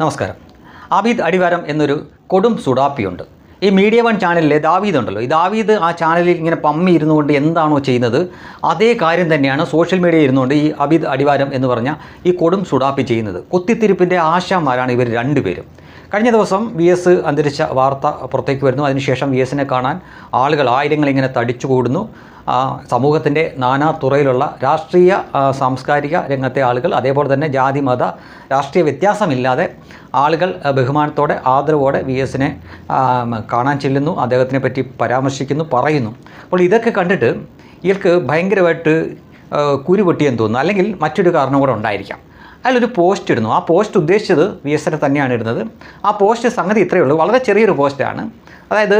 നമസ്കാരം. ആബീദ് അടിവാരം എന്നൊരു കൊടും സുഡാപ്പിയുണ്ട്. ഈ മീഡിയ വൺ ചാനലിലെ ദാവീദ് ഉണ്ടല്ലോ ഈ ദാവീദ് ആ ചാനലിൽ ഇങ്ങനെ പമ്മി ഇരുന്നുകൊണ്ട് എന്താണോ ചെയ്യുന്നത് അതേ കാര്യം തന്നെയാണ് സോഷ്യൽ മീഡിയയിൽ ഇരുന്നുകൊണ്ട് ഈ അബീദ് അടിവാരം എന്ന് പറഞ്ഞ ഈ കൊടും സുഡാപ്പി ചെയ്യുന്നത്. കുത്തിത്തിരിപ്പിന്റെ ആശാന്മാരാണ് ഇവർ രണ്ടുപേരും. കഴിഞ്ഞ ദിവസം വി എസ് അന്തരിച്ച വാർത്ത പുറത്തേക്ക് വരുന്നു. അതിനുശേഷം വി എസിനെ കാണാൻ ആളുകൾ ആയിരങ്ങൾ ഇങ്ങനെ തടിച്ചു കൂടുന്നു സമൂഹത്തിന്റെ നാനാ തുറയിലുള്ള രാഷ്ട്രീയ സാംസ്കാരിക രംഗത്തെ ആളുകൾ അതേപോലെ തന്നെ ജാതി മത രാഷ്ട്രീയ വ്യത്യാസമില്ലാതെ ആളുകൾ ബഹുമാനത്തോടെ ആദരവോടെ വി എസിനെ കാണാൻ ചെല്ലുന്നു. അദ്ദേഹത്തിനെ പറ്റി പരാമർശിക്കുന്നു പറയുന്നു. അപ്പോൾ ഇതൊക്കെ കണ്ടിട്ട് ഇയാൾക്ക് ഭയങ്കരമായിട്ട് കുരുപൊട്ടിയെന്ന് കുരു പൊട്ടിയെന്ന് തോന്നുന്നു. അല്ലെങ്കിൽ മറ്റൊരു കാരണം കൂടെ ഉണ്ടായിരിക്കാം. അയാളൊരു പോസ്റ്റ് ഇടുന്നു. ആ പോസ്റ്റ് ഉദ്ദേശിച്ചത് വി എസ് എനെ തന്നെയാണ് ഇടുന്നത്. ആ പോസ്റ്റ് സംഗതി ഇത്രയേ ഉള്ളൂ. വളരെ ചെറിയൊരു പോസ്റ്റാണ് അതായത്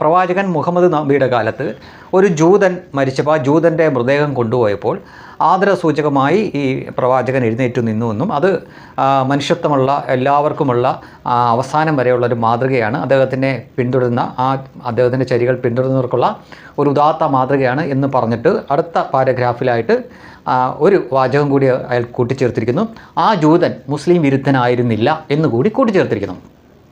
പ്രവാചകൻ മുഹമ്മദ് നബിയുടെ കാലത്ത് ഒരു ജൂതൻ മരിച്ചപ്പോൾ ആ ജൂതന്റെ മൃതദേഹം കൊണ്ടുപോയപ്പോൾ ആദരസൂചകമായി ഈ പ്രവാചകൻ എഴുന്നേറ്റ് നിന്നു എന്നും അത് മനുഷ്യത്വമുള്ള എല്ലാവർക്കുമുള്ള അവസാനം വരെയുള്ള ഒരു മാതൃകയാണ്. അദ്ദേഹത്തിനെ പിന്തുടരുന്ന ആ അദ്ദേഹത്തിന്റെ ചരികൾ പിന്തുടരുന്നവർക്കുള്ള ഒരു ഉദാത്ത മാതൃകയാണ് എന്ന് പറഞ്ഞിട്ട് അടുത്ത പാരഗ്രാഫിലായിട്ട് ഒരു വാചകം കൂടി അയാൾ കൂട്ടിച്ചേർത്തിരിക്കുന്നു. ആ ജൂതൻ മുസ്ലിം വിരുദ്ധനായിരുന്നില്ല എന്ന് കൂടി കൂട്ടിച്ചേർത്തിരിക്കുന്നു.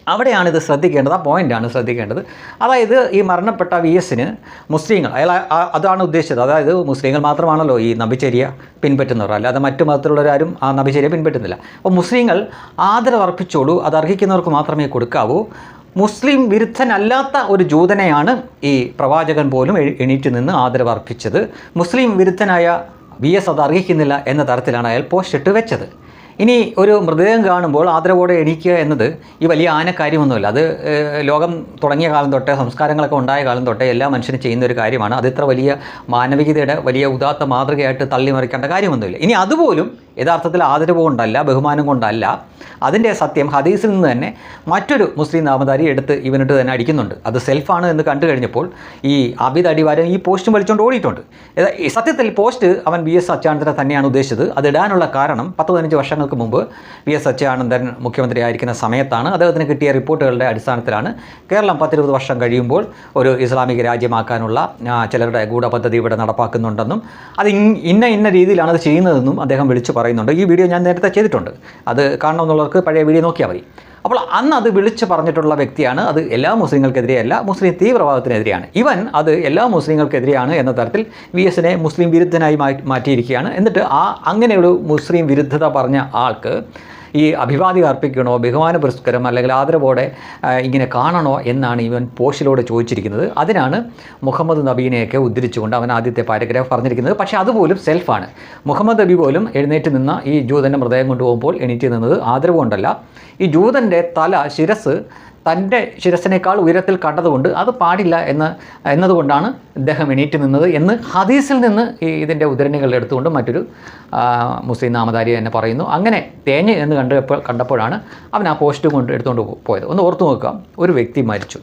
അവിടെയാണ് ഇത് ശ്രദ്ധിക്കേണ്ടത് ആ പോയിന്റാണ് ശ്രദ്ധിക്കേണ്ടത്. അതായത് ഈ മരണപ്പെട്ട വി എസിന് മുസ്ലിങ്ങൾ അയാൾ അതാണ് ഉദ്ദേശിച്ചത്. അതായത് മുസ്ലിങ്ങൾ മാത്രമാണല്ലോ ഈ നബിചര്യ പിൻപറ്റുന്നവർ അല്ലാതെ മറ്റു മതത്തിലുള്ളവരാരും ആ നബിചര്യ പിൻപറ്റുന്നില്ല. അപ്പോൾ മുസ്ലിങ്ങൾ ആദരവർപ്പിച്ചോളൂ അത് അർഹിക്കുന്നവർക്ക് മാത്രമേ കൊടുക്കാവൂ. മുസ്ലിം വിരുദ്ധനല്ലാത്ത ഒരു ജൂതനെയാണ് ഈ പ്രവാചകൻ പോലും എണീറ്റ് നിന്ന് ആദരവർപ്പിച്ചത് മുസ്ലിം വിരുദ്ധനായ വി എസ് അത് അർഹിക്കുന്നില്ല എന്ന തരത്തിലാണ് അയാൾ പോസ്റ്റ് ഇട്ട് വെച്ചത്. ഇനി ഒരു മൃതദേഹം കാണുമ്പോൾ ആദരവോടെ എണീക്കുക എന്നത് ഈ വലിയ ആനക്കാര്യമൊന്നുമില്ല. അത് ലോകം തുടങ്ങിയ കാലം തൊട്ടേ സംസ്കാരങ്ങളൊക്കെ ഉണ്ടായ കാലം തൊട്ടേ എല്ലാ മനുഷ്യനും ചെയ്യുന്ന ഒരു കാര്യമാണ്. അത് ഇത്ര വലിയ മാനവികതയുടെ വലിയ ഉദാത്ത മാതൃകയായിട്ട് തള്ളിമറിക്കേണ്ട കാര്യമൊന്നുമില്ല. ഇനി അതുപോലും യഥാർത്ഥത്തിൽ ആദരവ് കൊണ്ടല്ല ബഹുമാനം കൊണ്ടല്ല. അതിന്റെ സത്യം ഹദീസിൽ നിന്ന് തന്നെ മറ്റൊരു മുസ്ലിം നാമധാരി എടുത്ത് ഇവനിട്ട് തന്നെ അടിക്കുന്നുണ്ട്. അത് സെൽഫാണ് എന്ന് കണ്ടു കഴിഞ്ഞപ്പോൾ ഈ അബിദ് അടിവാരൻ ഈ പോസ്റ്റും വലിച്ചുകൊണ്ട് ഓടിയിട്ടുണ്ട്. സത്യത്തിൽ പോസ്റ്റ് അവൻ വി എസ് അച്യുതാനന്ദനെ തന്നെയാണ് ഉദ്ദേശിച്ചത്. അത് ഇടാനുള്ള കാരണം പത്ത് പതിനഞ്ച് വർഷങ്ങൾക്ക് മുമ്പ് വി എസ് അച്യുതാനന്ദൻ മുഖ്യമന്ത്രിയായിരിക്കുന്ന സമയത്താണ് അദ്ദേഹത്തിന് കിട്ടിയ റിപ്പോർട്ടുകളുടെ അടിസ്ഥാനത്തിലാണ് കേരളം പത്തിരുപത് വർഷം കഴിയുമ്പോൾ ഒരു ഇസ്ലാമിക രാജ്യമാക്കാനുള്ള ചിലരുടെ ഗൂഢപദ്ധതി ഇവിടെ നടപ്പാക്കുന്നുണ്ടെന്നും അത് ഇന്ന ഇന്ന രീതിയിലാണ് അത് ചെയ്യുന്നതെന്നും അദ്ദേഹം വിളിച്ചു പറയുന്നുണ്ട്. ഈ വീഡിയോ ഞാൻ നേരത്തെ ചെയ്തിട്ടുണ്ട്. അത് കാണണമെന്നുള്ളവർക്ക് പഴയ വീഡിയോ നോക്കിയാൽ മതി. അപ്പോൾ അന്ന് അത് വിളിച്ച് പറഞ്ഞിട്ടുള്ള വ്യക്തിയാണ്. അത് എല്ലാ മുസ്ലിങ്ങൾക്കെതിരെയല്ല മുസ്ലിം തീവ്രവാദത്തിനെതിരെയാണ്. ഇവൻ അത് എല്ലാ മുസ്ലിങ്ങൾക്കെതിരെയാണ് എന്ന തരത്തിൽ വി എസിനെ മുസ്ലിം വിരുദ്ധനായി മാറ്റിയിരിക്കുകയാണ്. എന്നിട്ട് ആ അങ്ങനെയൊരു മുസ്ലിം വിരുദ്ധത പറഞ്ഞ ആൾക്ക് ഈ അഭിവാദ്യം അർപ്പിക്കണോ ബഹുമാന പുരസ്കാരം അല്ലെങ്കിൽ ആദരവോടെ ഇങ്ങനെ കാണണോ എന്നാണ് ഇവൻ പോസ്റ്റിലൂടെ ചോദിച്ചിരിക്കുന്നത്. അതിനാണ് മുഹമ്മദ് നബീനെയൊക്കെ ഉദ്ധരിച്ചുകൊണ്ട് അവൻ ആദ്യത്തെ പാരഗ്രാഫ് പറഞ്ഞിരിക്കുന്നത്. പക്ഷേ അതുപോലും സെൽഫാണ്. മുഹമ്മദ് നബി പോലും എഴുന്നേറ്റ് നിന്ന ഈ ജൂതന്റെ മൃതദേഹം കൊണ്ടുപോകുമ്പോൾ എണീറ്റ് നിന്നത് ആദരവ് കൊണ്ടല്ല ഈ ജൂതന്റെ തല ശിരസ് തന്റെ ശിരസിനേക്കാൾ ഉയരത്തിൽ കണ്ടതുകൊണ്ട് അത് പാടില്ല എന്ന് എന്നതുകൊണ്ടാണ് ഇദ്ദേഹം എണീറ്റ് നിന്നത് എന്ന് ഹദീസിൽ നിന്ന് ഈ ഇതിന്റെ ഉദ്ധരണികൾ എടുത്തുകൊണ്ട് മറ്റൊരു മുസ്ലിം നാമധാരി തന്നെ പറയുന്നു. അങ്ങനെ തേഞ്ഞ് എന്ന് കണ്ടപ്പോൾ കണ്ടപ്പോഴാണ് അവൻ ആ പോസ്റ്റ് കൊണ്ട് എടുത്തുകൊണ്ട് പോയത്. ഒന്ന് ഓർത്തു നോക്കുക. ഒരു വ്യക്തി മരിച്ചു.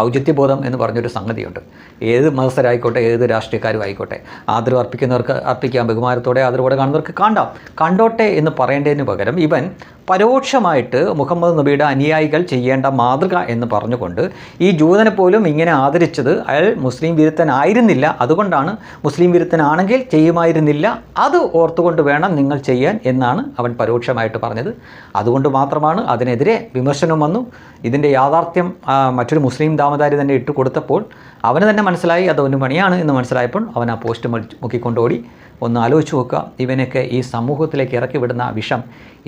ഔചിത്യബോധം എന്ന് പറഞ്ഞൊരു സംഗതിയുണ്ട്. ഏത് മതസ്ഥരായിക്കോട്ടെ ഏത് രാഷ്ട്രീയക്കാരും ആയിക്കോട്ടെ ആദരവ് അർപ്പിക്കുന്നവർക്ക് അർപ്പിക്കാം ബഹുമാനത്തോടെ ആദരവോടെ കാണുന്നവർക്ക് കാണാം. കണ്ടോട്ടെ എന്ന് പറയേണ്ടതിന് പകരം ഇവൻ പരോക്ഷമായിട്ട് മുഹമ്മദ് നബിയുടെ അനുയായികൾ ചെയ്യേണ്ട മാതൃക എന്ന് പറഞ്ഞുകൊണ്ട് ഈ ജൂതനെ പോലും ഇങ്ങനെ ആദരിച്ചത് അയാൾ മുസ്ലിം വിരുദ്ധനായിരുന്നില്ല. അതുകൊണ്ടാണ് മുസ്ലിം വിരുദ്ധനാണെങ്കിൽ ചെയ്യുമായിരുന്നില്ല. അത് ഓർത്തുകൊണ്ട് വേണം നിങ്ങൾ ചെയ്യാൻ എന്നാണ് അവൻ പരോക്ഷമായിട്ട് പറഞ്ഞത്. അതുകൊണ്ട് മാത്രമാണ് അതിനെതിരെ വിമർശനം വന്നു. ഇതിന്റെ യാഥാർത്ഥ്യം മറ്റൊരു മുസ്ലിം ദാമദാരി തന്നെ ഇട്ട് കൊടുത്തപ്പോൾ അവന് തന്നെ മനസ്സിലായി അത് അവന് പണിയാണ് എന്ന് മനസ്സിലായപ്പോൾ അവൻ ആ പോസ്റ്റ് മുക്കിക്കൊണ്ടോടി ഒന്ന് ആലോചിച്ച് നോക്കുക ഇവനൊക്കെ ഈ സമൂഹത്തിലേക്ക് ഇറക്കി വിടുന്ന വിഷം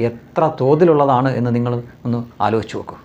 എത്ര തോതിലുള്ളതാണ് എന്ന് നിങ്ങൾ ഒന്ന് ആലോചിച്ച് നോക്കൂ.